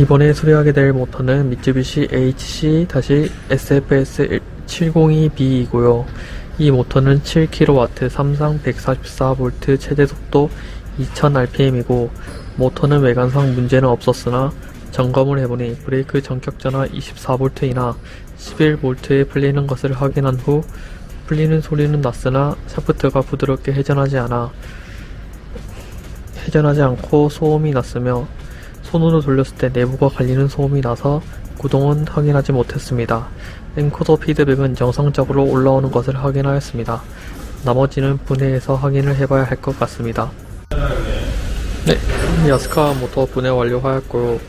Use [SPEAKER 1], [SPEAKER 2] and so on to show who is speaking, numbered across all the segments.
[SPEAKER 1] 이번에 수리하게 될 모터는 미쯔비시 HC-SFS 702B이고요. 이 모터는 7kW, 삼상 144V 최대 속도 2000rpm이고 모터는 외관상 문제는 없었으나 점검을 해보니 브레이크 전격 전화 24V이나 11V에 풀리는 것을 확인한 후 풀리는 소리는 났으나 샤프트가 부드럽게 회전하지 않아 회전하지 않고 소음이 났으며 손으로 돌렸을 때 내부가 갈리는 소음이 나서 구동은 확인하지 못했습니다. 엔코더 피드백은 정상적으로 올라오는 것을 확인하였습니다. 나머지는 분해해서 확인을 해봐야 할 것 같습니다. 네, 야스카 모터 분해 완료하였고요.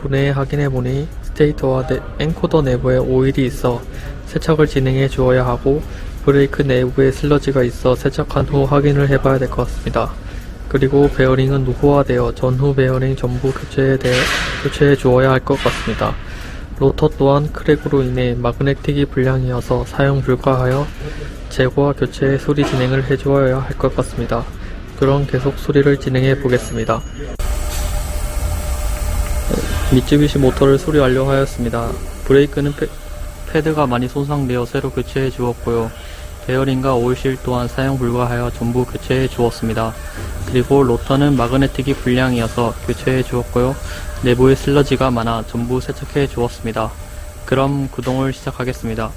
[SPEAKER 1] 분해 확인해보니 스테이터와 네- 엔코더 내부에 오일이 있어 세척을 진행해 주어야 하고 브레이크 내부에 슬러지가 있어 세척한 후 확인을 해봐야 될 것 같습니다. 그리고 베어링은 노후화되어 전후 베어링 전부 교체에 대해 교체해 주어야 할 것 같습니다. 로터 또한 크랙으로 인해 마그네틱이 불량이어서 사용 불가하여 재고와 교체 수리 진행을 해주어야 할 것 같습니다. 그럼 계속 수리를 진행해 보겠습니다. 미쯔비시 모터를 수리 완료하였습니다. 브레이크는 패, 패드가 많이 손상되어 새로 교체해 주었고요. 베어링과 오일실 또한 사용 불가하여 전부 교체해 주었습니다. 그리고 로터는 마그네틱이 불량이어서 교체해 주었고요. 내부에 슬러지가 많아 전부 세척해 주었습니다. 그럼 구동을 시작하겠습니다.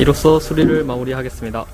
[SPEAKER 1] 이로써 수리를 마무리하겠습니다.